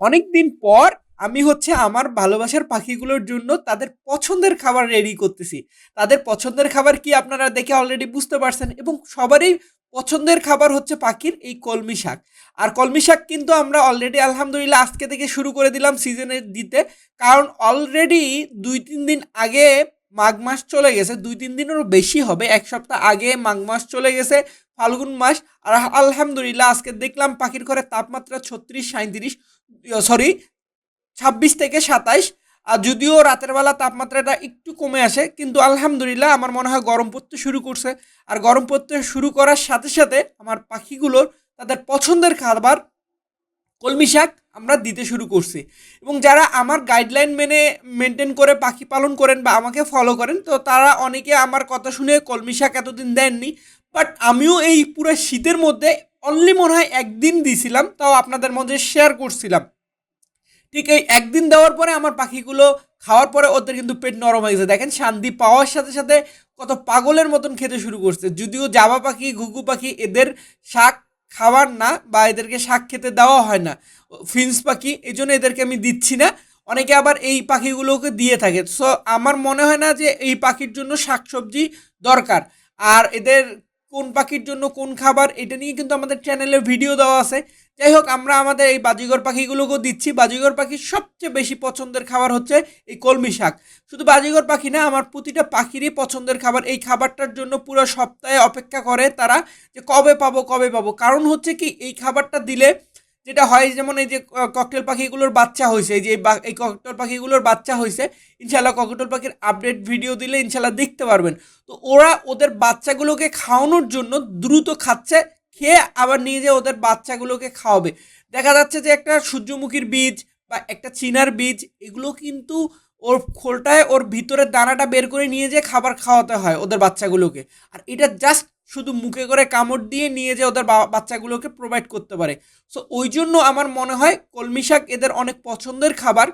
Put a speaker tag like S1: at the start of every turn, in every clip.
S1: অনেক দিন পর আমি হচ্ছে আমার ভালোবাসার পাখিগুলোর জন্য তাদের পছন্দের খাবার রেডি করতেছি। তাদের পছন্দের খাবার কি আপনারা দেখে অলরেডি বুঝতে পারছেন এবং সবারই পছন্দের খাবার হচ্ছে পাখির এই কলমি শাক। আর কলমি শাক কিন্তু আমরা অলরেডি আলহামদুলিল্লাহ আজকে থেকে শুরু করে দিলাম সিজনে দিতে। কারণ অলরেডি দুই তিন দিন আগে মাঘ মাস চলে গেছে, দুই, তিন দিনেরও বেশি হবে। এক সপ্তাহ আগে মাঘ মাস চলে গেছে, ফাল্গুন মাস। আর আলহামদুলিল্লাহ, আজকে দেখলাম পাখির ঘরে তাপমাত্রা ছত্রিশ সাঁত্রিশ সরি ছাব্বিশ থেকে সাতাইশ। আর যদিও রাতের বেলা তাপমাত্রাটা একটু কমে আসে, কিন্তু আলহামদুলিল্লাহ আমার মনে হয় গরম পড়তে শুরু করছে। আর গরম পড়তে শুরু করার সাথে সাথে আমার পাখিগুলোর, তাদের পছন্দের খাবার কলমি শাক আমরা দিতে শুরু করছি। এবং যারা আমার গাইডলাইন মেনে মেনটেন করে, পাখি পালন করেন বা আমাকে ফলো করেন, তো তারা অনেকে আমার কথা শুনে কলমি শাক এতদিন দেননি। বাট আমিও এই পুরো শীতের মধ্যে অনলি মনে হয় একদিন দিছিলাম, তাও আপনাদের মধ্যে শেয়ার করছিলাম। ঠিক এই একদিন দেওয়ার পরে আমার পাখিগুলো খাওয়ার পরে ওদের কিন্তু পেট নরম হয়ে গেছে। দেখেন, শান্তি পাওয়ার সাথে সাথে কত পাগলের মতন খেতে শুরু করছে। যদিও জাবা পাখি, ঘুঘু পাখি, এদের শাক খাবার না বা এদেরকে শাক খেতে দেওয়া হয় না। ফিন্স পাখি, এই জন্য এদেরকে আমি দিচ্ছি না। অনেকে আবার এই পাখিগুলোকে দিয়ে থাকে। সো আমার মনে হয় না যে এই পাখির জন্য শাকসবজি দরকার। আর এদের কোন পাখির জন্য কোন খাবার, এটা নিয়ে কিন্তু আমাদের চ্যানেলে ভিডিও দেওয়া আছে। যাই হোক, আমরা আমাদের এই বাজিগর পাখিগুলোকেও দিচ্ছি। বাজিগর পাখির সবচেয়ে বেশি পছন্দের খাবার হচ্ছে এই কলমি শাক। শুধু বাজিগর পাখি না, আমার প্রতিটা পাখিরই পছন্দের খাবার। এই খাবারটার জন্য পুরো সপ্তাহে অপেক্ষা করে তারা যে কবে পাবো কবে পাবো। কারণ হচ্ছে কি, এই খাবারটা দিলে যেটা হয় যেমন এই যে ককটেল পাখিগুলোর বাচ্চা হয়েছে, এই যে এই ককটেল পাখিগুলোর বাচ্চা হয়েছে ইনশাল্লাহ ককটেল পাখির আপডেট ভিডিও দিলে ইনশাল্লাহ দেখতে পারবেন। তো ওরা ওদের বাচ্চাগুলোকে খাওয়ানোর জন্য দ্রুত খাচ্ছে, খেয়ে আবার নিয়ে যেয়ে ওদের বাচ্চাগুলোকে খাওয়াবে। দেখা যাচ্ছে যে একটা সূর্যমুখীর বীজ বা একটা চিনার বীজ, এগুলো কিন্তু ওর খোলটায় ওর ভিতরের দানাটা বের করে নিয়ে যেয়ে খাবার খাওয়াতে হয় ওদের বাচ্চাগুলোকে। আর এটা জাস্ট শুধু মুখে করে কামড় দিয়ে নিয়ে যে ওদের বাচ্চাগুলোকে প্রোভাইড করতে পারে। সো ওই জন্য আমার মনে হয় কলমি শাক এদের অনেক পছন্দের খাবার।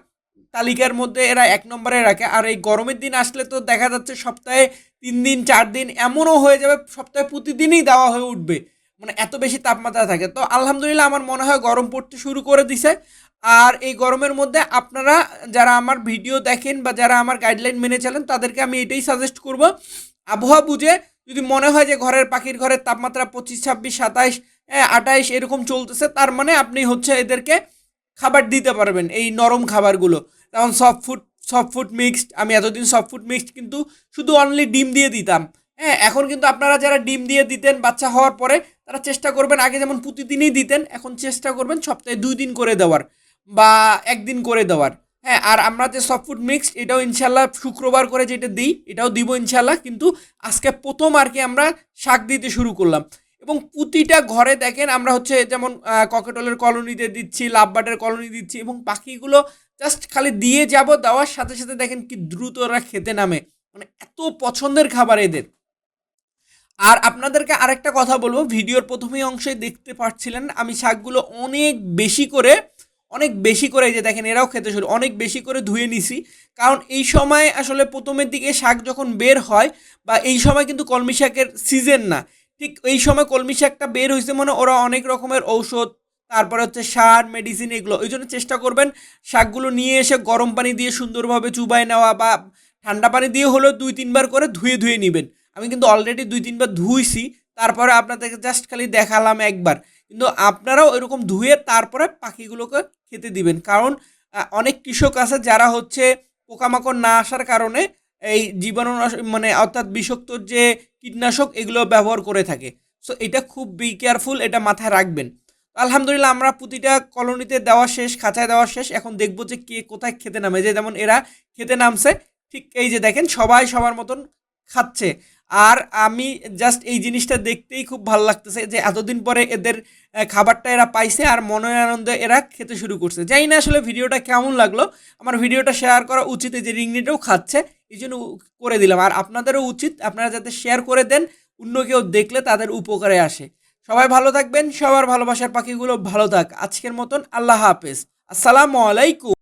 S1: তালিকার মধ্যে এরা এক নম্বরে রাখে। আর এই গরমের দিন আসলে তো দেখা যাচ্ছে সপ্তাহে তিন দিন, চার দিন এমনও হয়ে যাবে, সপ্তাহে প্রতিদিনই দেওয়া হয়ে উঠবে। মানে এত বেশি তাপমাত্রা থাকে। তো আলহামদুলিল্লাহ আমার মনে হয় গরম পড়তে শুরু করে দিছে। আর এই গরমের মধ্যে আপনারা যারা আমার ভিডিও দেখেন বা যারা আমার গাইডলাইন মেনে চলেন, তাদেরকে আমি এটাই সাজেস্ট করব। আবহাওয়া বুঝে যদি মনে হয় যে ঘরের পাখির ঘরের তাপমাত্রা পঁচিশ, ছাব্বিশ, সাতাইশ আঠাইশ এরকম চলতেছে, তার মানে আপনি হচ্ছে এদেরকে খাবার দিতে পারবেন এই নরম খাবারগুলো। যেমন soft food soft food mixed আমি এতদিন সফট ফুড মিক্সড কিন্তু শুধু অনলি ডিম দিয়ে দিতাম। হ্যাঁ এখন কিন্তু আপনারা যারা ডিম দিয়ে দিতেন, বাচ্চা হওয়ার পরে তারা চেষ্টা করবেন, আগে যেমন প্রতিদিনই দিতেন, এখন চেষ্টা করবেন সপ্তাহে দুই দিন করে দেওয়ার। বা একদিন করে দেওয়ার। হ্যাঁ আর আমরা যে সফট ফুড মিক্সড এটাও ইনশাল্লাহ শুক্রবার করে যেটা দিই, এটাও দিব ইনশাল্লাহ। কিন্তু আজকে প্রথম আর কি আমরা শাক দিতে শুরু করলাম। এবং প্রতিটা ঘরে দেখেন আমরা হচ্ছে যেমন ককেটলের কলোনিতে দিচ্ছি লাভবার্ডের কলোনি দিচ্ছি এবং পাখিগুলো জাস্ট খালি দিয়ে যাব, দেওয়ার সাথে সাথে দেখেন কি দ্রুত ওরা খেতে নামে। মানে এত পছন্দের খাবার এদের। আর আপনাদেরকে আরেকটা কথা বলব, ভিডিওর প্রথমেই অংশে দেখতে পাচ্ছিলেন আমি শাকগুলো অনেক বেশি করে অনেক বেশি করে যে দেখেন, এরাও খেতে শুরু, অনেক বেশি করে ধুয়ে নিছি। কারণ এই সময় আসলে প্রথমের দিকে শাক যখন বের হয়, বা এই সময় কিন্তু কলমি শাকের সিজন না, ঠিক এই সময় কলমি শাকটা বের হয়েছে মানে ওরা অনেক রকমের ঔষধ, তারপরে হচ্ছে সার মেডিসিন এগুলো ওই জন্য চেষ্টা করবেন শাকগুলো নিয়ে এসে গরম পানি দিয়ে সুন্দরভাবে চুবাই নেওয়া, বা ঠান্ডা পানি দিয়ে হলেও দুই তিনবার করে ধুয়ে ধুয়ে নেবেন। আমি কিন্তু অলরেডি দুই তিনবার ধুইছি তারপরে আপনাদেরকে জাস্ট খালি দেখালাম একবার। কিন্তু আপনারাও এরকম ধুয়ে তারপরে পাখিগুলোকে খেতে দিবেন। কারণ অনেক কৃষক আছে যারা হচ্ছে পোকামাকড় না আসার কারণে এই জীবাণু মানে অর্থাৎ বিষাক্ত যে কীটনাশক এগুলো ব্যবহার করে থাকে। সো এটা খুব বি কেয়ারফুল এটা মাথায় রাখবেন। আলহামদুলিল্লাহ আমরা প্রতিটা কলোনিতে দেওয়া শেষ, খাঁচায় দেওয়া শেষ। এখন দেখব যে কে কোথায় খেতে নামে। যে যেমন এরা খেতে নামছে, ঠিক এই যে দেখেন সবাই সবার মতন খাচ্ছে। আর আমি জাস্ট এই জিনিসটা দেখতেই খুব ভালো লাগতেছে যে এতদিন পরে এদের খাবারটা এরা পাইছে আর মনের আনন্দে এরা খেতে শুরু করছে। যাই না আসলে ভিডিওটা কেমন লাগল। আমার ভিডিওটা শেয়ার করা উচিত এই যে রিংনিটাও খাচ্ছে, এই জন্য করে দিলাম। আর আপনাদেরও উচিত, আপনারা যাতে শেয়ার করে দেন, অন্য কেউ দেখলে তাদের উপকারে আসে। সবাই ভালো থাকবেন, সবার ভালোবাসার পাখিগুলো ভালো থাক। আজকের মতন আল্লাহ হাফেজ। আসসালামু আলাইকুম।